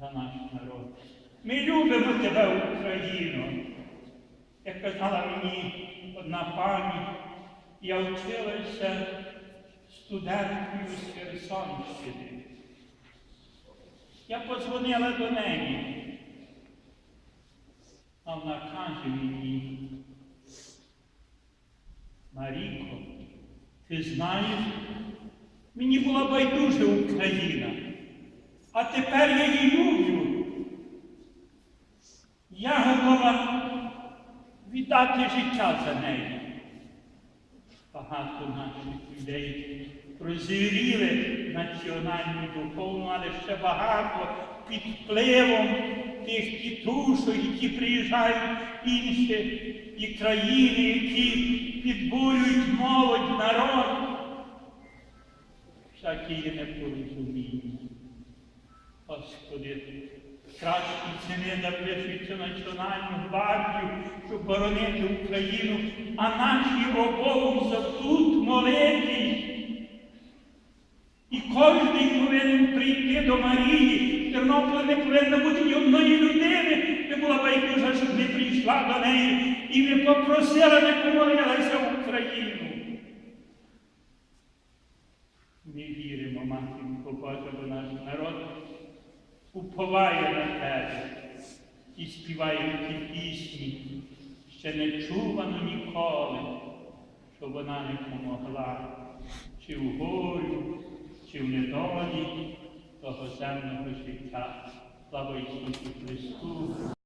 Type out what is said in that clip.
за наш народ. Ми любимо тебе, Україно. Як казала мені одна пані, я вчилася студенткою з Херсонщини. Я подзвонила до неї, а вона каже мені, Маріко, ти знаєш, мені була байдужа Україна, а тепер я її люблю. Я готова віддати життя за неї. Багато наших людей прозріли національну духовну, але ще багато під впливом тих тітушок, які приїжджають інші і країни, які підбурюють молодь, народ. Всякі непорозуміння. Господи, кращі ціни запишуються Національну гвардію, щоб боронити Україну, а наші обов'язок тут молитись. І кожен повинен прийти до Марії. В Тернополі не повинно бути ні одної людини, не була байдужа, щоб не прийшла до неї і не попросила, не помолилася в Україну. Ми віримо, матінко Божа, бо наш народ уповає на тебе і співає ті пісні, ще не чувано ніколи, що вона не помогла, чи в горю, чи в недолі того земного життя. Слава Ісусу Христу!